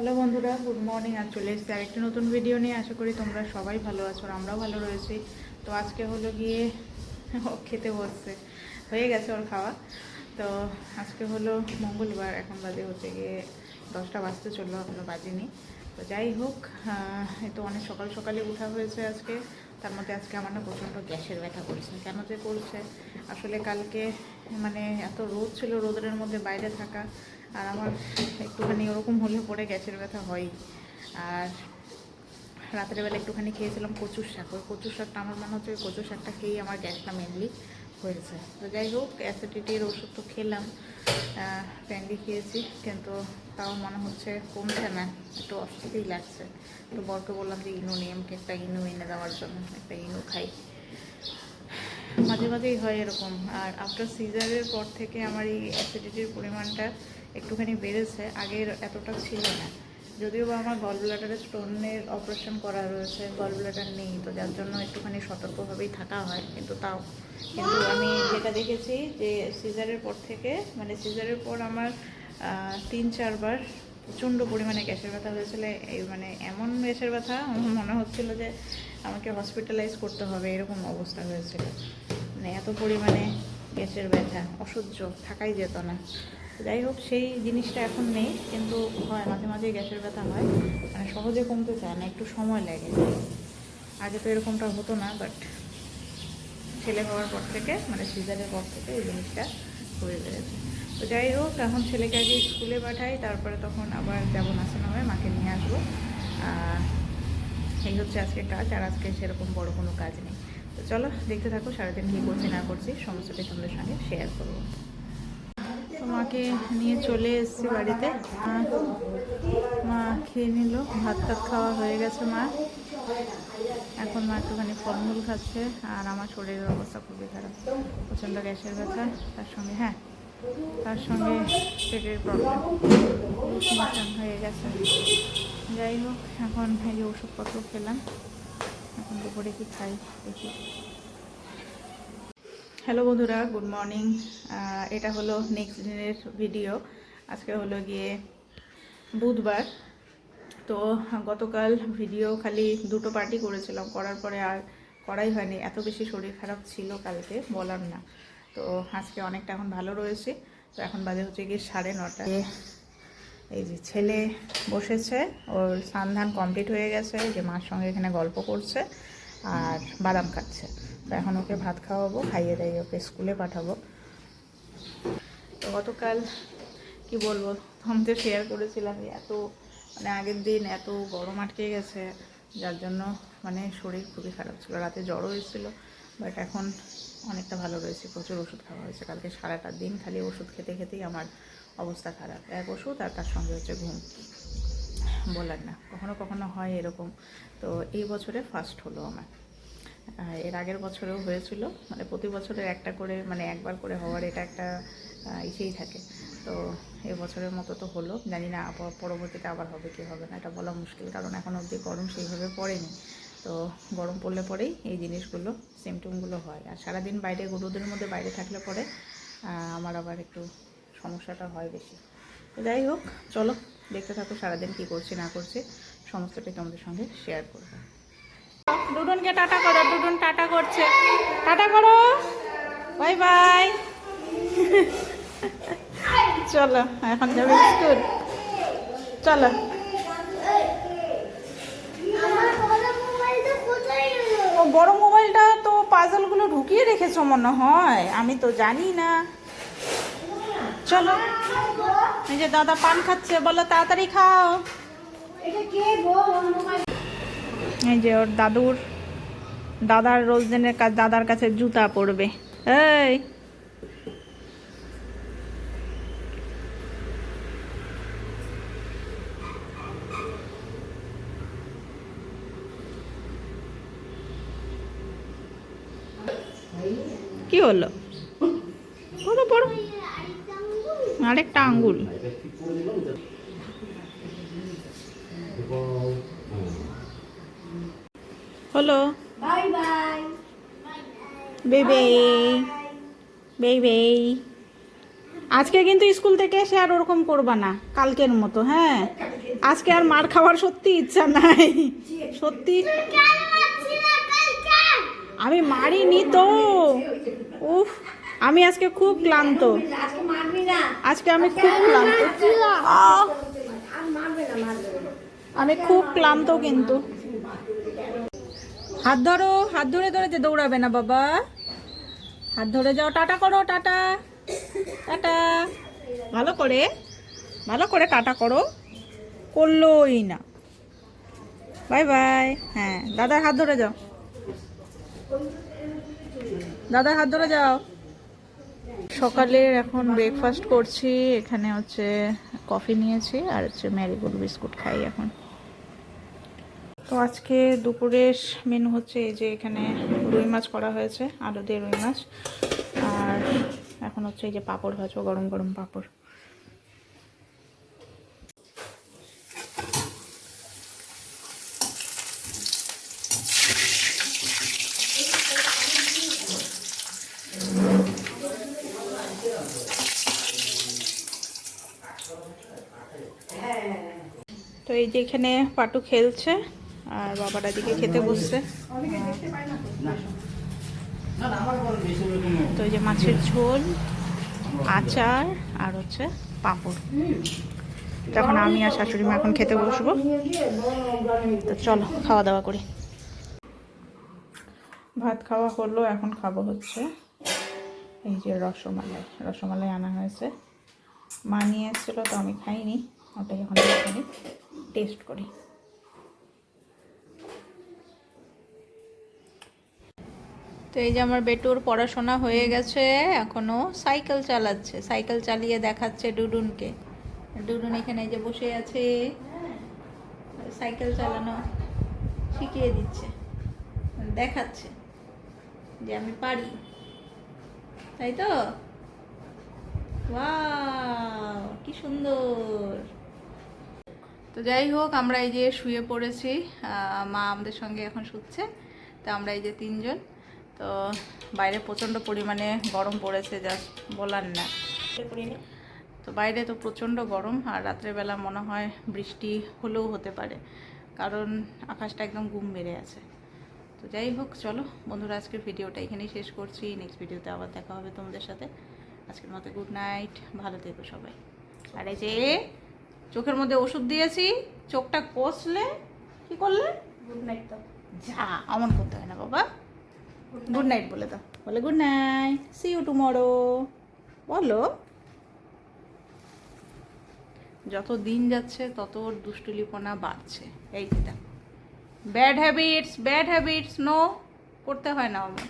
Hello বন্ধুরা, good morning. আর চলে এসেছি আরেকটি নতুন ভিডিও নিয়ে। আশা করি তোমরা সবাই ভালো আছো আর আমরাও ভালো রয়েছি। তো আজকে হলো গিয়ে খেতে বসছে। হয়ে গেছে ওর খাওয়া। তো আজকে হলো মঙ্গলবার, এখন বাজে হচ্ছে গিয়ে দশটা বাজতে চলল, এখনও বাজেনি। তো যাই হোক এ তো অনেক সকাল সকালে উঠা হয়েছে আজকে। তার মধ্যে আজকে আমার না প্রচণ্ড গ্যাসের ব্যথা করছে। কেন যে করছে? আসলে কালকে মানে এত রোদ ছিল রোদের মধ্যে বাইরে থাকা। আর আমার একটুখানি ওরকম হলে পরে গ্যাসের ব্যথা হয় আর রাতের বেলা একটুখানি খেয়েছিলাম কচুর শাক। ওই কচুর শাকটা আমার মনে হচ্ছে ওই কচুর শাকটা খেয়েই আমার গ্যাসটা মেনলি হয়েছে। তো যাই হোক অ্যাসিডিটির ওষুধ তো খেলাম। প্যান্ডি খেয়েছি, কিন্তু তাও মনে হচ্ছে কমছে না, একটু অস্বস্তিই লাগছে। তো বরকে বললাম যে, ইনু নিয়ে আমাকে একটা ইনু এনে দেওয়ার জন্য, একটা ইনু খাই। মাঝে মাঝেই হয় এরকম। আর আফটার সিজারের পর থেকে আমার এই অ্যাসিডিটির পরিমাণটা একটুখানি বেড়েছে, আগের এতটা ছিল না। যদিও বা আমার গল ব্লাডারে স্টোনের অপারেশন করা রয়েছে গল ব্লাডার নেই, তো যার জন্য একটুখানি সতর্কভাবেই থাকা হয়, কিন্তু তাও। কিন্তু আমি যেটা দেখেছি যে সিজারের পর থেকে মানে সিজারের পর আমার তিন চারবার প্রচণ্ড পরিমাণে গ্যাসের ব্যথা হয়েছিল। এই মানে এমন গ্যাসের ব্যথা, আমার মনে হচ্ছিল যে আমাকে হসপিটালাইজ করতে হবে, এরকম অবস্থা হয়েছিল। মানে এত পরিমাণে গ্যাসের ব্যথা, অসহ্য, থাকাই যেত না। যাই হোক, সেই জিনিসটা এখন নেই, কিন্তু হয়, মাঝে মাঝে গ্যাসের ব্যথা হয়। মানে সহজে কমতে চায় না, একটু সময় লাগে। আগে তো এরকমটা হতো না বাট ছেলে হওয়ার পর থেকে মানে সিজারের পর থেকে এই জিনিসটা হয়ে বেড়েছে তো যাই হোক, এখন ছেলেকে আগে স্কুলে পাঠাই, তারপরে তখন আবার যাব নাসানো হবে মাকে নিয়ে আসব। এই হচ্ছে আজকে কাজ, আর আজকে সেরকম বড় কোনো কাজ নেই। তো চলো, দেখতে থাকো, সারাদিন কী করছি, না করছি, সমস্তটাই তোমাদের সঙ্গে শেয়ার করব। মাকে নিয়ে চলে এসেছি বাড়িতে। মা খেয়ে নিল, ভাত টাত খাওয়া হয়ে গেছে মা। এখন মা একটুখানি ফলমূল খাচ্ছে আর আমার শরীরের অবস্থা খুবই খারাপ, প্রচণ্ড গ্যাসের ব্যথা, তার সঙ্গে হ্যাঁ তার সঙ্গে পেটের প্রবলেম হয়ে গেছে। যাই হোক, এখন এই ওষুধপত্র খেলাম, এখন দুপুরে কি খাই দেখি। হ্যালো বন্ধুরা, গুড মর্নিং। এটা হলো নেক্সট দিনের ভিডিও। আজকে হলো গিয়ে বুধবার। তো গতকাল ভিডিও খালি দুটো পার্টি করেছিলাম, করার পরে আর করাই হয়নি। এত বেশি শরীর খারাপ ছিল কালকে, বলার না। তো আজকে অনেকটা এখন ভালো রয়েছে। তো এখন বাজে হচ্ছে গিয়ে সাড়ে নটা। এই যে ছেলে বসেছে, ওর স্নান কমপ্লিট হয়ে গেছে। যে মার সঙ্গে এখানে গল্প করছে আর বাদাম খাচ্ছে। তো এখন ওকে ভাত খাওয়াবো, খাইয়ে দাইয়ে ওকে স্কুলে পাঠাবো। তো গতকাল, কি বলব, তোমাদের শেয়ার করেছিলাম যে এত মানে আগের দিন এত গরম আটকে গেছে, যার জন্য মানে শরীর খুবই খারাপ ছিল। রাতে জ্বরও এসেছিল বাট এখন অনেকটা ভালো রয়েছে, প্রচুর ওষুধ খাওয়া হয়েছে। কালকে সারাটা দিন খালি ওষুধ খেতে খেতেই আমার অবস্থা খারাপ। এক ওষুধ আর তার সঙ্গে হচ্ছে ঘুম। বলার না, কখনো কখনো হয় এরকম। তো এই বছরে ফার্স্ট হলো আমার। এর আগের বছরেও হয়েছিল। মানে প্রতি বছরের একটা করে মানে একবার করে হওয়ার এটা একটা ইসেই থাকে। তো এই বছরের মতো তো হলো। জানি না পরবর্তীতে আবার হবে কি হবে না, এটা বলা মুশকিল। কারণ এখন অবধি গরম সেইভাবে পড়েনি। তো গরম পড়লে পরেই এই জিনিসগুলো সিমটমগুলো হয়। আর সারাদিন বাইরে, গরুদের মধ্যে বাইরে থাকলে পরে আমার আবার একটু সমস্যাটা হয় বেশি। তো যাই হোক, চলো দেখতে থাকো সারাদিন কী করছি, না করছি। সমস্তটাই তোমাদের সঙ্গে শেয়ার করব। ডুডুনকে টাটা করো ডুডুন টাটা করছে। টাটা করো। Bye bye. চলো এখন যাবে স্কুল। চলো। ও বড় মোবাইলটা তো পাজলগুলো ঢুকিয়ে রেখেছো মনে হয়। আমি তো জানি না। চলো। এই যে দাদা পান খাচ্ছে বলো তাড়াতাড়ি খাও। এই যে ওর দাদুর দাদার রোজ দিনের কাজ দাদার কাছে জুতা পরবে। এই! কি হলো? বড় বড় আরেকটা আঙ্গুল। হলো? Bye bye. বেবে বেবে আজকে কিন্তু স্কুল থেকে এসে আর ওরকম করবা না কালকের মতো হ্যাঁ? আজকে আর মার খাওয়ার সত্যি ইচ্ছা নাই। সত্যি। আমি মারিনি তো। উফ আমি আজকে খুব ক্লান্ত। আজকে আমি খুব ক্লান্ত। আমি খুব ক্লান্ত কিন্তু। হাত ধরো, হাত ধরে ধরে যে দৌড়াবে না বাবা। হাত ধরে যাও, টাটা করো, টাটা। টাটা। ভালো করে ভালো করে টাটা করো। করলোই না। Bye bye. হ্যাঁ দাদার হাত ধরে যাও। দাদার হাত ধরে যাও। সকালের এখন ব্রেকফাস্ট করছি। এখানে হচ্ছে কফি নিয়েছি আর হচ্ছে ম্যারিগোল্ড বিস্কুট খাই এখন। তো আজকে দুপুরের মেনু হচ্ছে এই যে এখানে রুই মাছ করা হয়েছে, আলু দিয়ে রুই মাছ। আর এখন হচ্ছে এই যে পাঁপড় ভাজবো, গরম গরম পাঁপড়। তো এই যে এখানে পাটু খেলছে। আর বাবাটা দিকে খেতে বসছে। তো যে মাছের ঝোল, আচার আর হচ্ছে পাঁপড়। তখন আমি আর শাশুড়ি মা এখন খেতে বসবো। তো চলো, খাওয়া দাওয়া করি। ভাত খাওয়া হলো, এখন খাব হচ্ছে এই যে রসমালাই। রসমালাই আনা হয়েছে। মা নিয়ে এসেছিল, তো আমি খাইনি, ওটাই এখন টেস্ট করি। তো এই যে আমার বেটুর পড়াশোনা হয়ে গেছে, এখনও সাইকেল চালাচ্ছে। সাইকেল চালিয়ে দেখাচ্ছে ডুডুনকে। ডুডুন এখানে যে বসে আছে, সাইকেল চালানো শিখিয়ে দিচ্ছে, দেখাচ্ছে যে আমি পারি। তাই তো? কি সুন্দর। তো যাই হোক, আমরা এই যে শুয়ে পড়েছি মা আমাদের সঙ্গে এখন শুচ্ছে, তো আমরা এই যে তিনজন। তো বাইরে প্রচণ্ড পরিমাণে গরম পড়েছে জাস্ট বলার না। তো বাইরে তো প্রচণ্ড গরম আর রাত্রেবেলা মনে হয় বৃষ্টি হলেও হতে পারে কারণ আকাশটা একদম গুম মেরে আছে। তো যাই হোক চলো বন্ধুরা আজকের ভিডিওটা এখানেই শেষ করছি। নেক্সট ভিডিওতে আবার দেখা হবে তোমাদের সাথে। আজকের মতো গুড নাইট ভালো থেকো সবাই। আর এই যে চোখের মধ্যে ওষুধ দিয়েছি চোখটা কষলে কি করলে? গুড নাইট তো। যা অমন করতে হয় না বাবা। গুড নাইট বলে দাও। বলে good night see you tomorrow বলো। যত দিন যাচ্ছে, তত ওর দুষ্টুলিপনা বাড়ছে। এই দিদা bad habits bad habits no করতে হয় না আমার